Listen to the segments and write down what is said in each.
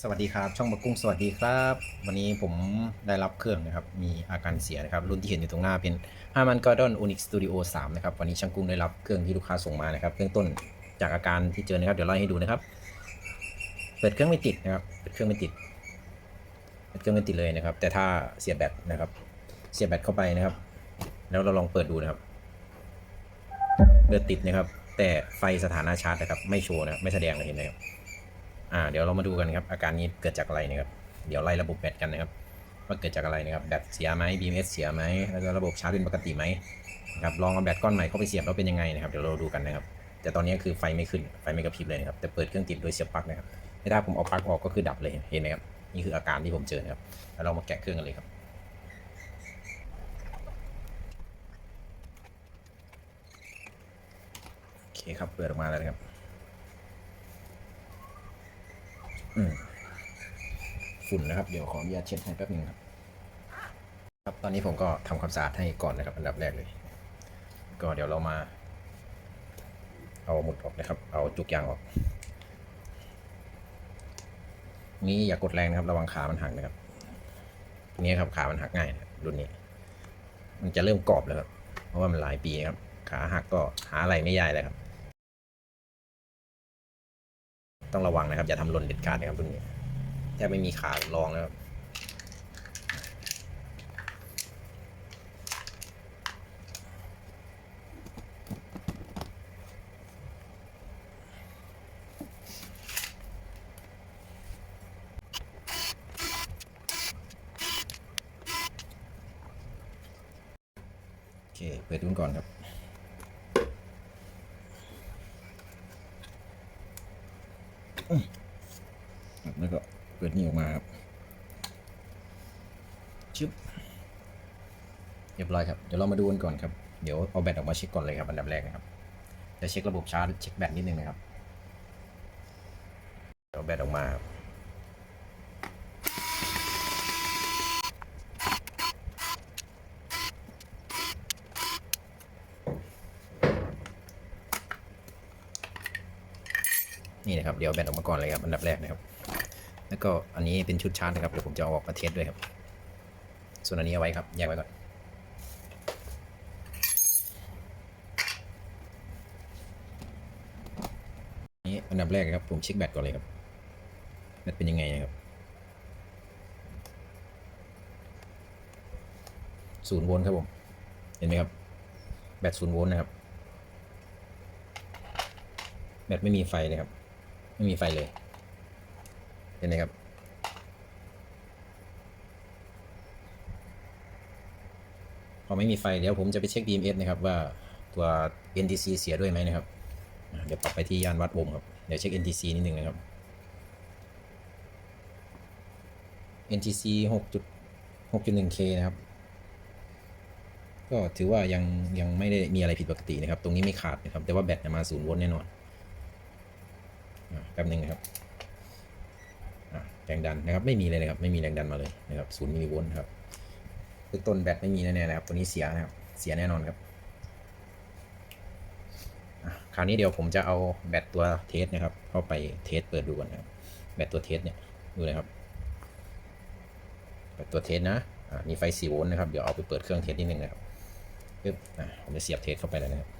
สวัสดีครับ ช่องบักกุ้งสวัสดีครับ วันนี้ผมได้รับเครื่องนะครับ มีอาการเสียนะครับ รุ่นที่เห็นอยู่ตรงหน้าเป็น Harman Kardon Unix Studio 3นะครับ วันนี้ช่างกุ้งได้รับเครื่องที่ลูกค้าส่งมานะครับเบื้องต้นจากอาการที่เจอนะครับ เดี๋ยวไล่ให้ดูนะครับ เปิดเครื่องไม่ติดนะครับ เปิดเครื่องไม่ติด เปิดเครื่องไม่ติดเลยนะครับ แต่ถ้าเสียบแบตนะครับ เสียบแบตเข้าไปนะครับ แล้วเราลองเปิดดูนะครับเลือดติดนะครับ แต่ไฟสถานะชาร์จนะครับ ไม่โชว์นะไม่แสดงเลยเห็นไหมครับ อ่าเดี๋ยวเรามาดูกันครับอาการนี้เกิดจากอะไรนะครับเดี๋ยวไล่ระบบแบตกันนะครับว่าเกิดจากอะไรนะครับแบตเสียไหม BMS เสียไหมแล้วก็ระบบชาร์จเป็นปกติไหมนะครับลองเอาแบตก้อนใหม่เข้าไปเสียบแล้วเป็นยังไงนะครับเดี๋ยวเราดูกันนะครับแต่ตอนนี้คือไฟไม่ขึ้นไฟไม่กระพริบเลยนะครับแต่เปิดเครื่องติดโดยเสียบปลั๊กนะครับไม่ถ้าผมเอาปลั๊กออกก็คือดับเลยเห็นไหมครับนี่คืออาการที่ผมเจอนะครับแล้วเรามาแกะเครื่องกันเลยครับโอเคครับเปิดออกมาแล้วนะครับ อืม ฝุ่นนะครับ เดี๋ยวขออนุญาตเช็ดให้แป๊บนึงครับ ครับตอนนี้ผมก็ทำความสะอาดให้ก่อนนะครับ อันดับแรกเลย ก็เดี๋ยวเรามา เอาหมุดออกนะครับ เอาจุกยางออก นี้อย่ากดแรงนะครับ ระวังขามันหักนะครับนี้ครับขามันหักง่ายนะรุ่นนี้ มันจะเริ่มกรอบแล้วครับ เพราะว่ามันหลายปีครับ ขาหักก็หาอะไรไม่ยากเลยครับ ต้องระวังนะครับอย่าทำหล่นเด็ดขาดนะครับรุ่นนี้แทบไม่มีขาลองนะครับโอเค เปิดดูก่อนครับ ครับ แล้วก็เปิดนี่ออกมาครับชึบเรียบร้อยครับ เดี๋ยวเรามาดูกันก่อนครับ เดี๋ยวเอาแบตออกมาเช็คก่อนเลยครับอันดับแรกนะครับ จะเช็คระบบชาร์จเช็คแบตนิดนึงนะครับเอาแบตออกมาครับ นะครับเดี๋ยวแบตออกมาก่อนเลยครับอันดับแรกนะครับ แล้วก็อันนี้เป็นชุดชาร์จนะครับเดี๋ยวผมจะเอาออกมาเทสด้วยครับ ส่วนอันนี้เอาไว้ครับแยกไว้ก่อนนี่อันดับแรกครับผมเช็คแบตก่อนเลยครับแบตเป็นยังไงนะครับศูนย์โวลต์ครับผมเห็นไหมครับแบตศูนย์โวลต์นะครับแบตไม่มีไฟเลยครับ ไม่มีไฟเลย เห็นไหมครับ พอไม่มีไฟเดี๋ยวผมจะไปเช็ค DMS นะครับว่าตัว NTC เสียด้วยไหมนะครับ เดี๋ยวปรับไปที่ยานวัดวงครับ เดี๋ยวเช็ค NTC นิดนึงนะครับ NTC 6.6.1K นะครับก็ถือว่ายังยังไม่ได้มีอะไรผิดปกตินะครับ ตรงนี้ไม่ขาดนะครับ แต่ว่าแบตเนี่ยมา0โวลต์แน่นอน แป๊บนึงนะครับแรงดันนะครับไม่มีเลยนะครับไม่มีแรงดันมาเลยนะครับ0มิลลิโวลต์ครับคือต้นแบตไม่มีแน่ๆนะครับตัวนี้เสียนะครับเสียแน่นอนครับคราวนี้เดี๋ยวผมจะเอาแบตตัวเทสนะครับ เข้าไปเทสเปิดดูก่อนนะครับแบตตัวเทสเนี่ยดูนะครับแบตตัวเทสนะอะมีไฟ4โวลต์นะครับเดี๋ยวเอาไปเปิดเครื่องเทสนิดนึงนะครับปึ๊บอะผมจะเสียบเทสเข้าไปแล้วนะครับ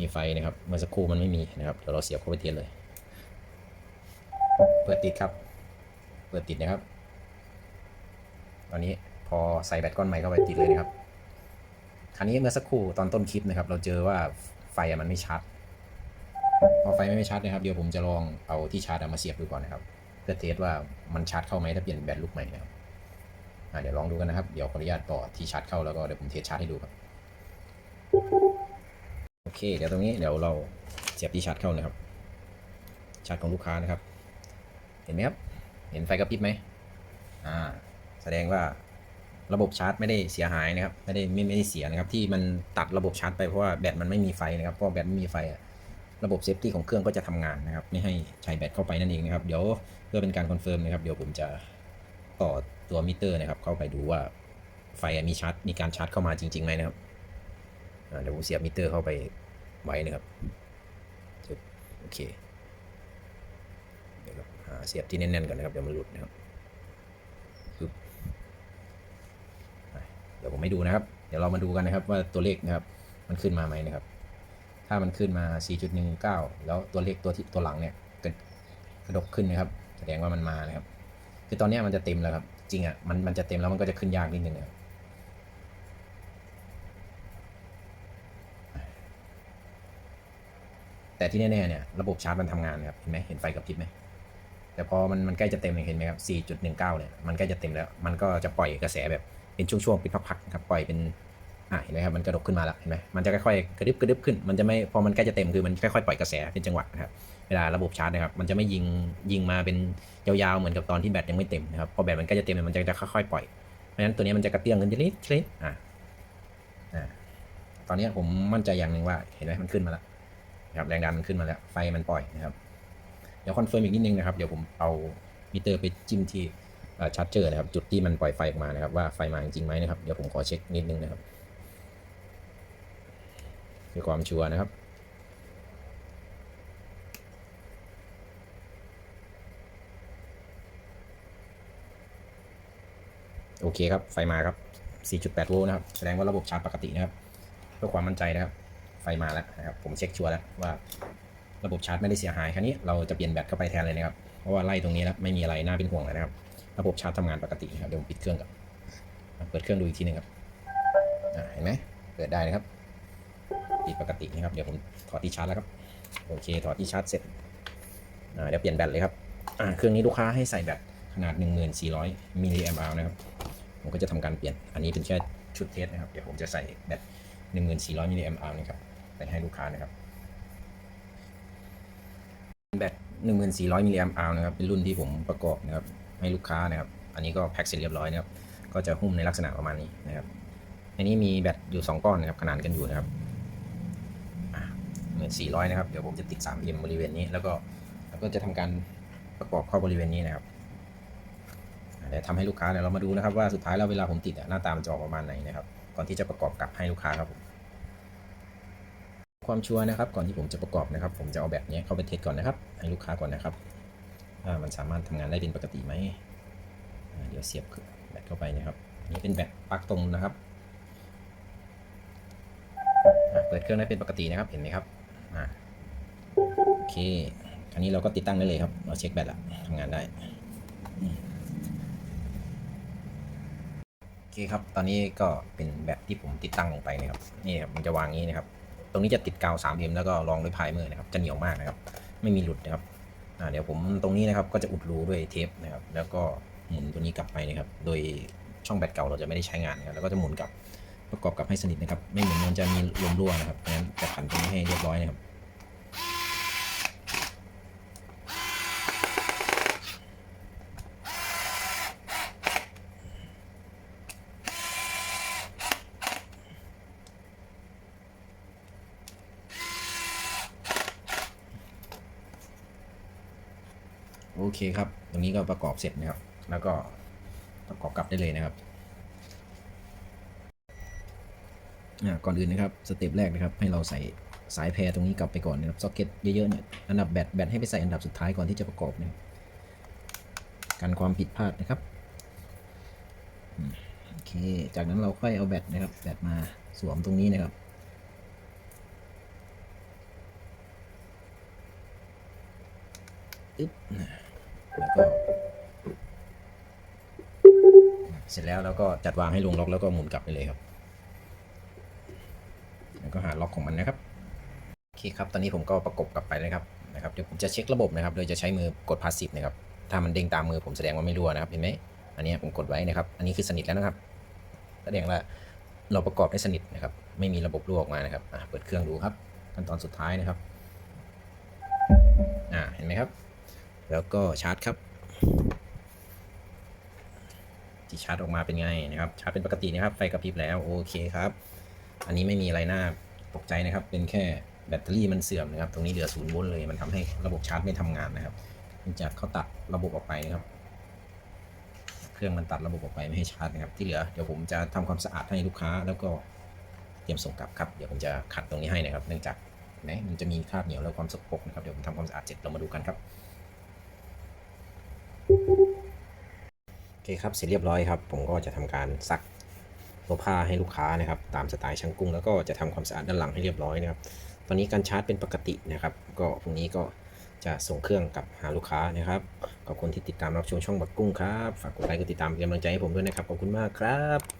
มีไฟนะครับเมื่อสักครู่มันไม่มีนะครับเดี๋ยวเราเสียบเข้าไปเทสเลย เปิดติดครับ เปิดติดนะครับ ตอนนี้พอใส่แบตก้อนใหม่เข้าไปติดเลยนะครับ คราวนี้เมื่อสักครู่ตอนต้นคลิปนะครับ เราเจอว่าไฟมันไม่ชาร์จพอไฟไม่ชาร์จนะครับ เดี๋ยวผมจะลองเอาที่ชาร์จมาเสียบดูก่อนนะครับ เพื่อเทสว่ามันชาร์จเข้าไหมถ้าเปลี่ยนแบตลูกใหม่นะครับเดี๋ยวลองดูกันนะครับ เดี๋ยวขออนุญาตต่อที่ชาร์จเข้าแล้วก็เดี๋ยวผมเทสชาร์จให้ดูครับ โอเค เดี๋ยวตรงนี้เดี๋ยวเราเสียบที่ชาร์จเข้านะครับ ชาร์จของลูกค้านะครับ เห็นไหมครับ เห็นไฟกระพริบไหมอ่า แสดงว่าระบบชาร์จไม่ได้เสียหายนะครับ ไม่ได้ไม่ไม่ได้เสียนะครับ ที่มันตัดระบบชาร์จไปเพราะว่าแบตมันไม่มีไฟนะครับ เพราะแบตไม่มีไฟระบบเซฟตี้ของเครื่องก็จะทำงานนะครับ ไม่ให้ใช้แบตเข้าไปนั่นเองนะครับ เดี๋ยวเพื่อเป็นการคอนเฟิร์มนะครับ เดี๋ยวผมจะต่อตัวมิเตอร์นะครับ เข้าไปดูว่าไฟมีชาร์จ มีการชาร์จเข้ามาจริงๆไหมนะครับเดี๋ยวผมเสียบมิเตอร์เข้าไปไว้นะครับ โอเค เดี๋ยวครับหาเสียบที่แน่นๆก่อนนะครับเดี๋ยวมันหลุดนะครับเดี๋ยวผมไม่ดูนะครับ เดี๋ยวเรามาดูกันนะครับว่าตัวเลขนะครับ มันขึ้นมาไหมนะครับ ถ้ามันขึ้นมา 4.19 แล้วตัวเลขตัวที่ตัวหลังเนี่ยกระกระดกขึ้นนะครับ แสดงว่ามันมานะครับ คือตอนนี้มันจะเต็มแล้วครับ จริงอะมันมันจะเต็มแล้วมันก็จะขึ้นยากนิดนึงนะครับแต่ที่แน่ๆเนี่ยระบบชาร์จมันทำงานนะครับ เห็นไหมเห็นไฟกับพริบไหม แต่พอมันมันใกล้จะเต็มเห็นไหมครับ 4.19 เนี่ย มันใกล้จะเต็มแล้ว มันก็จะปล่อยกระแสแบบเป็นช่วงๆ เป็นพักๆนะครับ ปล่อยเป็น อะเห็นไหมครับ มันกระดกขึ้นมาแล้ว เห็นไหมมันจะค่อยๆ กระดึบกระดึบขึ้น มันจะไม่ พอมันใกล้จะเต็มคือมันค่อยๆ ปล่อยกระแสเป็นจังหวะนะครับ เวลาระบบชาร์จนะครับ มันจะไม่ยิง ยิงมาเป็นยาวๆ เหมือนกับตอนที่แบตยังไม่เต็มนะครับ พอแบตมันใกล้จะเต็มเนี่ยมันจะค่อยๆ ปล่อย เพราะฉะนั้นตัวนี้มันจะกระเตื้องขึ้นทีละนิดทีละนิดอะอ่า ตอนนี้ผมมั่นใจอย่างหนึ่งว่า เห็นไหมมันขึ้นมาแล้วครับ แรงดันมันขึ้นมาแล้ว ไฟมันปล่อยนะครับ ดี๋ยวคอนเฟิร์มอีกนิดนึงนะครับ เดี๋ยวผมเอามิเตอร์ไปจิ้มที่ชาร์จเจอร์นะครับ จุดที่มันปล่อยไฟออกมานะครับ ว่าไฟมาจริงไหมนะครับ เดี๋ยวผมขอเช็คนิดนึงนะครับเพื่อความชัวร์นะครับโอเคครับ ไฟมาครับ 4.8 โวลต์นะครับ แสดงว่าระบบชาร์จปกตินะครับ เพื่อความมั่นใจนะครับ ไฟมาแล้วนะครับ ผมเช็คชัวร์แล้วว่า ระบบชาร์จไม่ได้เสียหายคราวนี้เราจะเปลี่ยนแบตเข้าไปแทนเลยนะครับ เพราะว่าไล่ตรงนี้แล้วไม่มีอะไรน่าเป็นห่วงเลยนะครับ ระบบชาร์จทำงานปกตินะครับเดี๋ยวผมปิดเครื่องก่อนเปิดเครื่องดูอีกทีหนึงครับเห็นไหมเปิดได้นะครับปิดปกตินะครับเดี๋ยวผมถอดที่ชาร์จแล้วครับโอเคถอดที่ชาร์จเสร็จเดี๋ยวเปลี่ยนแบตเลยครับเครื่องนี้ลูกค้าให้ใส่แบตขนาด 1400มิลลิแอมป์อนะครับผมก็จะทำการเปลี่ยนอันนี้เป็นแค่ชุดเทสนะครับเดี๋ยวผมจะใส่แบต1400มิลลิแอมป์นะครับไปให้ลูกค้านะครับ แบต1400 มิลลิแอมป์นะครับ เป็นรุ่นที่ผมประกอบนะครับ ให้ลูกค้านะครับ อันนี้ก็แพ็คเสร็จเรียบร้อยนะครับ ก็จะหุ้มในลักษณะประมาณนี้นะครับ อันนี้มีแบตอยู่ 2 ก้อนนะครับ ขนานกันอยู่นะครับหมื่นสี่ร้อยนะครับ เดี๋ยวผมจะติด 3M บริเวณนี้ แล้วก็แล้วก็จะทำการประกอบเข้าบริเวณนี้นะครับ เดี๋ยวทำให้ลูกค้าเดี๋ยวเรามาดูนะครับว่าสุดท้ายแล้วเวลาผมติดหน้าตามันจะออกประมาณไหนนะครับ ก่อนที่จะประกอบกลับให้ลูกค้าครับผม ความชัวร์นะครับ ก่อนที่ผมจะประกอบนะครับ ผมจะเอาแบบนี้เข้าไปเทสก่อนนะครับ ให้ลูกค้าก่อนนะครับว่ามันสามารถทำงานได้เป็นปกติไหมเดี๋ยวเสียบแบตเข้าไปนะครับอันนี้เป็นแบตปลั๊กตรงนะครับเปิดเครื่องได้เป็นปกตินะครับเห็นไหมครับโอเคคราวนี้เราก็ติดตั้งได้เลยครับ เราเช็คแบตแล้วทำงานได้โอเคครับ ตอนนี้ก็เป็นแบตที่ผมติดตั้งลงไปนะครับนี่ครับมันจะวางอย่างนี้นะครับ ตรงนี้จะติดกาว 3M แล้วก็รองด้วยพายมือนะครับ จะเหนียวมากนะครับ ไม่มีหลุดนะครับเดี๋ยวผมตรงนี้นะครับก็จะอุดรูด้วยเทปนะครับ แล้วก็หมุนตัวนี้กลับไปนะครับ โดยช่องแบตเก่าเราจะไม่ได้ใช้งานนะครับแล้วก็จะหมุนกลับประกอบกับให้สนิทนะครับ ไม่หมุนมันจะมีลมรั่วนะครับเพราะฉะนั้นจะขันตรงนี้ให้เรียบร้อยนะครับ โอเคครับ ตรงนี้ก็ประกอบเสร็จนะครับ แล้วก็ประกอบกลับได้เลยนะครับก่อนอื่นนะครับ สเต็ปแรกนะครับ ให้เราใส่สายแพรตรงนี้กลับไปก่อนนะครับ ซ็อกเก็ตเยอะๆเนี่ย อันดับแบต แบตให้ไปใส่อันดับสุดท้ายก่อนที่จะประกอบนะครับกันความผิดพลาดนะครับโอเค จากนั้นเราค่อยเอาแบตนะครับ แบตมาสวมตรงนี้นะครับอึ๊บ แล้วก็เสร็จแล้วเราก็จัดวางให้ลงล็อกแล้วก็หมุนกลับไปเลยครับแล้วก็หาล็อกของมันนะครับโอเคครับตอนนี้ผมก็ประกบกลับไปเลยครับนะครับเดี๋ยวผมจะเช็คระบบนะครับ โดยจะใช้มือกดพาสซีฟนะครับถ้ามันเด้งตามมือผมแสดงว่าไม่รั่วนะครับเห็นไหมอันนี้ผมกดไว้นะครับ อันนี้คือสนิทแล้วนะครับแสดงว่าเราประกอบได้สนิทนะครับ ไม่มีระบบรั่วออกมานะครับเปิดเครื่องดูครับขั้นตอนสุดท้ายนะครับ แล้วก็ชาร์จครับที่ชาร์จออกมาเป็นไงนะครับ ชาร์จเป็นปกตินะครับ ไฟกระพริบแล้วโอเคครับ อันนี้ไม่มีอะไรน่าตกใจนะครับ เป็นแค่แบตเตอรี่มันเสื่อมนะครับ ตรงนี้เหลือศูนย์โวลต์เลย มันทำให้ระบบชาร์จไม่ทำงานนะครับเนื่องจากเขาตัดระบบออกไปนะครับ เครื่องมันตัดระบบออกไปไม่ให้ชาร์จนะครับ ที่เหลือเดี๋ยวผมจะทำความสะอาดให้ลูกค้า แล้วก็เตรียมส่งกลับครับ เดี๋ยวผมจะขัดตรงนี้ให้นะครับ เนื่องจากนไหมมันจะมีคราบเหนียวและความสกปรกนะครับ เดี๋ยวผมทำความสะอาดเสร็จเรามาดูกันครับ คครับเสร็จเรียบร้อยครับ ผมก็จะทำการซักตัวผ้าให้ลูกค้านะครับ ตามสไตล์ช่างกุ้ง แล้วก็จะทำความสะอาดด้านหลังให้เรียบร้อยนะครับ ตอนนี้การชาร์จเป็นปกตินะครับ ก็พรุ่งนี้ก็จะส่งเครื่องกลับหาลูกค้านะครับ ขอบคุณที่ติดตามรับชมช่องบักกุ้งครับ ฝากกดไลค์กดติดตามเป็นกำลังใจให้ผมด้วยนะครับ ขอบคุณมากครับ